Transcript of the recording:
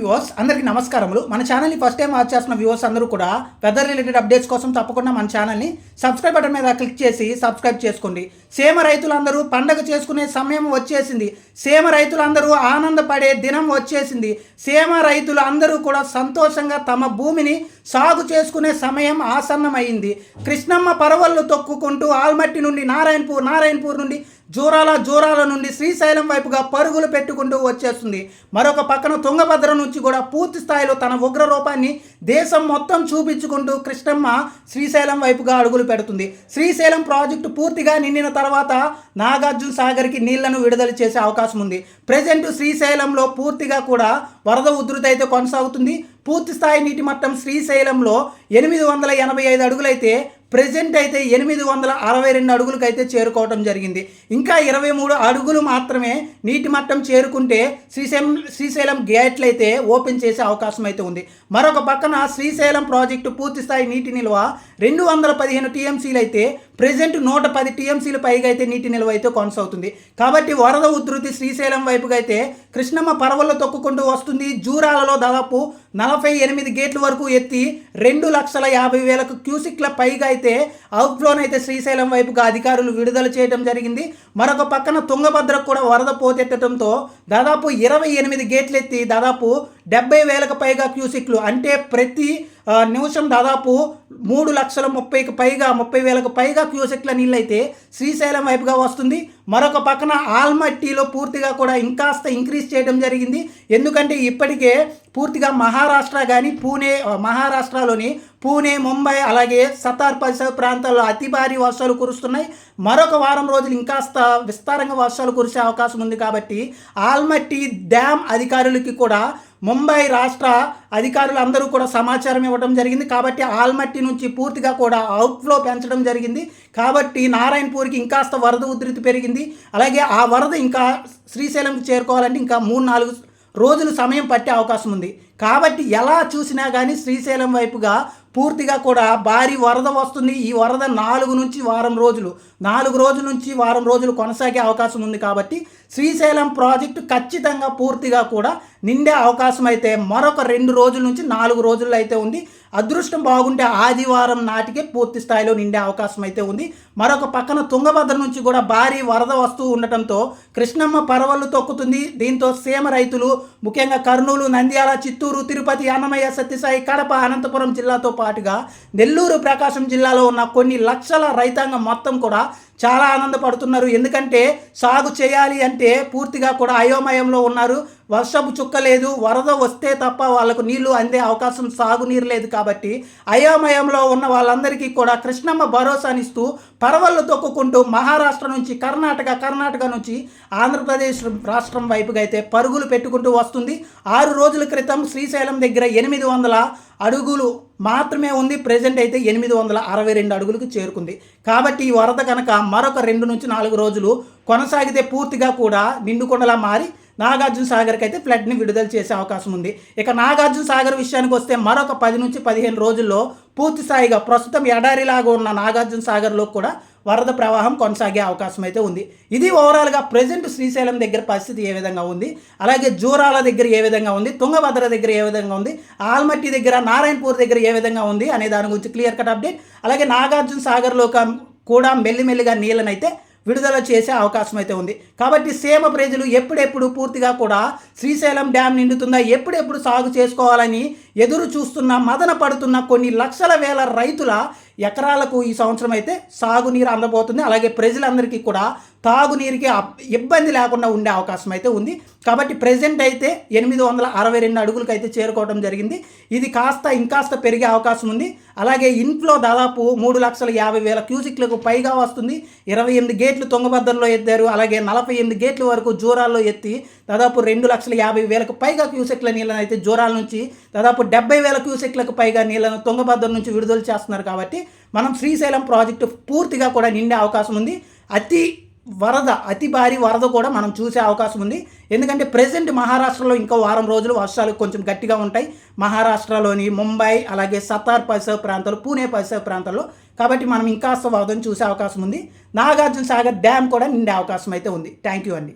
Viewers అందరికీ నమస్కారములు. మన ఛానల్ని ఫస్ట్ టైం వాచ్ చేస్తున్న వ్యూవర్స్ అందరూ కూడా వెదర్ రిలేటెడ్ అప్డేట్స్ కోసం తప్పకుండా మన ఛానల్ని సబ్స్క్రైబ్ బటన్ మీద క్లిక్ చేసి సబ్స్క్రైబ్ చేసుకోండి. సేమ రైతులందరూ పండగ చేసుకునే సమయం వచ్చేసింది. సేమ రైతులందరూ ఆనందపడే దినం వచ్చేసింది. సేమ రైతులు అందరూ కూడా సంతోషంగా తమ భూమిని సాగు చేసుకునే సమయం ఆసన్నమైంది. కృష్ణమ్మ పరవళ్ళు తొక్కుకుంటూ ఆల్మట్టి నుండి నారాయణపూర్ నారాయణపూర్ నుండి జూరాల జూరాల నుండి శ్రీశైలం వైపుగా పరుగులు పెట్టుకుంటూ వచ్చేస్తుంది. మరొక పక్కన తుంగభద్ర నుంచి కూడా పూర్తి స్థాయిలో తన ఉగ్ర రూపాన్ని దేశం మొత్తం చూపించుకుంటూ కృష్ణమ్మ శ్రీశైలం వైపుగా అడుగులు పెడుతుంది. శ్రీశైలం ప్రాజెక్టు పూర్తిగా నిండిన తర్వాత నాగార్జున సాగర్కి నీళ్ళను విడుదల చేసే అవకాశం ఉంది. ప్రజెంట్ శ్రీశైలంలో పూర్తిగా కూడా వరద ఉధృతి అయితే కొనసాగుతుంది. పూర్తి స్థాయి నీటి మట్టం శ్రీశైలంలో ఎనిమిది వందల ఎనభై ఐదు అడుగులైతే ప్రజెంట్ అయితే ఎనిమిది వందల అరవై రెండు అడుగులకు అయితే జరిగింది. ఇంకా ఇరవై మూడు అడుగులు మాత్రమే నీటి మట్టం చేరుకుంటే శ్రీశైలం శ్రీశైలం గేట్లు అయితే ఓపెన్ చేసే అవకాశం అయితే ఉంది. మరొక పక్కన శ్రీశైలం ప్రాజెక్టు పూర్తి స్థాయి నీటి నిల్వ రెండు వందల పదిహేను టీఎంసీలు అయితే ప్రజెంట్ నూట పది టీఎంసీలు పైగా అయితే నీటి నిల్వ అయితే కొనసాగుతుంది. కాబట్టి వరద ఉధృతి శ్రీశైలం వైపుగా అయితే కృష్ణమ్మ పరవల్లో తొక్కుకుంటూ వస్తుంది. జూరాలలో దాదాపు నలభై ఎనిమిది గేట్ల వరకు ఎత్తి రెండు లక్షల యాభై వేలకు క్యూసిక్ల పైగా అయితే అవుట్ఫ్లోన్ అయితే శ్రీశైలం వైపుగా అధికారులు విడుదల చేయడం జరిగింది. మరొక పక్కన తుంగభద్రకు కూడా వరద పోతెత్తడంతో దాదాపు ఇరవై ఎనిమిది గేట్లు ఎత్తి దాదాపు డెబ్బై వేలకు పైగా క్యూసిక్లు అంటే ప్రతి నిమిషం దాదాపు మూడు లక్షల ముప్పైకి పైగా ముప్పై వేలకు పైగా క్యూసెక్ల నీళ్ళు అయితే శ్రీశైలం వైపుగా వస్తుంది. మరొక పక్కన ఆల్మట్టిలో పూర్తిగా కూడా ఇంకాస్త ఇంక్రీజ్ చేయడం జరిగింది. ఎందుకంటే ఇప్పటికే పూర్తిగా మహారాష్ట్ర కానీ పూణే మహారాష్ట్రలోని పూణే ముంబై అలాగే సతార్ పరిసర ప్రాంతాల్లో అతి భారీ వర్షాలు కురుస్తున్నాయి. మరొక వారం రోజులు ఇంకాస్త విస్తారంగా వర్షాలు కురిసే అవకాశం ఉంది కాబట్టి ఆల్మట్టి డ్యామ్ అధికారులకి కూడా ముంబై రాష్ట్ర అధికారులు అందరూ కూడా సమాచారం ఇవ్వడం జరిగింది. కాబట్టి ఆల్మట్టి నుంచి పూర్తిగా కూడా అవుట్ఫ్లో పెంచడం జరిగింది. కాబట్టి నారాయణపూర్కి ఇంకాస్త వరద ఉధృతి పెరిగింది. అలాగే ఆ వరద ఇంకా శ్రీశైలంకి చేరుకోవాలంటే ఇంకా మూడు నాలుగు రోజులు సమయం పట్టే అవకాశం ఉంది. కాబట్టి ఎలా చూసినా కానీ శ్రీశైలం వైపుగా పూర్తిగా కూడా భారీ వరద వస్తుంది. ఈ వరద నాలుగు నుంచి వారం రోజులు. నాలుగు రోజుల నుంచి వారం రోజులు కొనసాగే అవకాశం ఉంది కాబట్టి శ్రీశైలం ప్రాజెక్టు ఖచ్చితంగా పూర్తిగా కూడా నిండే అవకాశం అయితే మరొక రెండు రోజుల నుంచి నాలుగు రోజుల్లో అయితే ఉంది. అదృష్టం బాగుంటే ఆదివారం నాటికే పూర్తి స్థాయిలో నిండే అవకాశం అయితే ఉంది. మరొక పక్కన తుంగభద్ర నుంచి కూడా భారీ వరద వస్తూ ఉండటంతో కృష్ణమ్మ పరవళ్ళు తొక్కుతుంది. దీంతో సీమ రైతులు ముఖ్యంగా కర్నూలు నంద్యాల చిత్తూరు తిరుపతి అన్నమయ్య సత్యసాయి కడప అనంతపురం జిల్లాతో పాటుగా నెల్లూరు ప్రకాశం జిల్లాలో ఉన్న కొన్ని లక్షల రైతాంగం మొత్తం కూడా చాలా ఆనందపడుతున్నారు. ఎందుకంటే సాగు చేయాలి అంటే పూర్తిగా కూడా అయోమయంలో ఉన్నారు. వర్షపు చుక్క లేదు వరద వస్తే తప్ప వాళ్ళకు నీళ్ళు అందే అవకాశం సాగునీరు లేదు కాబట్టి అయోమయంలో ఉన్న వాళ్ళందరికీ కూడా కృష్ణమ్మ భరోసానిస్తూ పరవళ్ళు తొక్కుకుంటూ మహారాష్ట్ర నుంచి కర్ణాటక కర్ణాటక నుంచి ఆంధ్రప్రదేశ్ రాష్ట్రం వైపుగా అయితే పరుగులు పెట్టుకుంటూ వస్తుంది. ఆరు రోజుల క్రితం శ్రీశైలం దగ్గర ఎనిమిది వందల అడుగులు మాత్రమే ఉంది ప్రజెంట్ అయితే ఎనిమిది వందల అరవై రెండు అడుగులకు చేరుకుంది. కాబట్టి ఈ వరద కనుక మరొక రెండు నుంచి నాలుగు రోజులు కొనసాగితే పూర్తిగా కూడా నిండుకొండలా మారి నాగార్జున సాగర్కి అయితే ఫ్లడ్ని విడుదల చేసే అవకాశం ఉంది. ఇక నాగార్జున సాగర్ విషయానికి వస్తే మరొక పది నుంచి పదిహేను రోజుల్లో పూర్తి స్థాయిగా ప్రస్తుతం ఎడారిలాగా ఉన్న నాగార్జున సాగర్లో కూడా వరద ప్రవాహం కొనసాగే అవకాశం అయితే ఉంది. ఇది ఓవరాల్గా ప్రజెంట్ శ్రీశైలం దగ్గర పరిస్థితి ఏ విధంగా ఉంది? అలాగే జూరాల దగ్గర ఏ విధంగా ఉంది? తుంగభద్ర దగ్గర ఏ విధంగా ఉంది? ఆల్మట్టి దగ్గర నారాయణపూర్ దగ్గర ఏ విధంగా ఉంది అనే దాని గురించి క్లియర్ కట్ అప్డేట్. అలాగే నాగార్జున సాగర్లో క- కూడా మెల్లిమెల్లిగా నీళ్ళనైతే విడుదల చేసే అవకాశం అయితే ఉంది. కాబట్టి సేమ ప్రజలు ఎప్పుడెప్పుడు పూర్తిగా కూడా శ్రీశైలం డ్యామ్ నిండుతుందా? ఎప్పుడెప్పుడు సాగు చేసుకోవాలని ఎదురు చూస్తున్న మదన పడుతున్న కొన్ని లక్షల వేల రైతుల ఎకరాలకు ఈ సంవత్సరం అయితే సాగునీరు అందబోతుంది. అలాగే ప్రజలందరికీ కూడా తాగునీరుకి ఇబ్బంది లేకుండా ఉండే అవకాశం అయితే ఉంది. కాబట్టి ప్రజెంట్ అయితే ఎనిమిది వందల అరవై రెండు అడుగులకు అయితే చేరుకోవడం జరిగింది. ఇది కాస్త ఇంకాస్త పెరిగే అవకాశం ఉంది. అలాగే ఇన్ఫ్లో దాదాపు మూడు లక్షల యాభై వేల క్యూసిక్లకు పైగా వస్తుంది. ఇరవై ఎనిమిది గేట్లు తుంగభద్రలో ఎత్తారు అలాగే నలభై ఎనిమిది గేట్ల వరకు జూరాల్లో ఎత్తి దాదాపు రెండు లక్షల యాభై వేలకు పైగా క్యూసెక్ల నీళ్ళను అయితే జూరాల నుంచి దాదాపు డెబ్బై వేల క్యూసెక్లకు పైగా నీళ్ళను తుంగభద్ర నుంచి విడుదల చేస్తున్నారు కాబట్టి మనం శ్రీశైలం ప్రాజెక్టు పూర్తిగా కూడా నిండే అవకాశం ఉంది. అతి వరద అతి భారీ వరద కూడా మనం చూసే అవకాశం ఉంది. ఎందుకంటే ప్రజెంట్ మహారాష్ట్రలో ఇంకో వారం రోజులు వర్షాలు కొంచెం గట్టిగా ఉంటాయి. మహారాష్ట్రలోని ముంబై అలాగే సతార్ పరిసర ప్రాంతాలు పూణే పరిసర ప్రాంతాల్లో. కాబట్టి మనం ఇంకాస్త వరదను చూసే అవకాశం ఉంది. నాగార్జున సాగర్ డ్యామ్ కూడా నిండే అవకాశం అయితే ఉంది. థ్యాంక్ యూ అండి.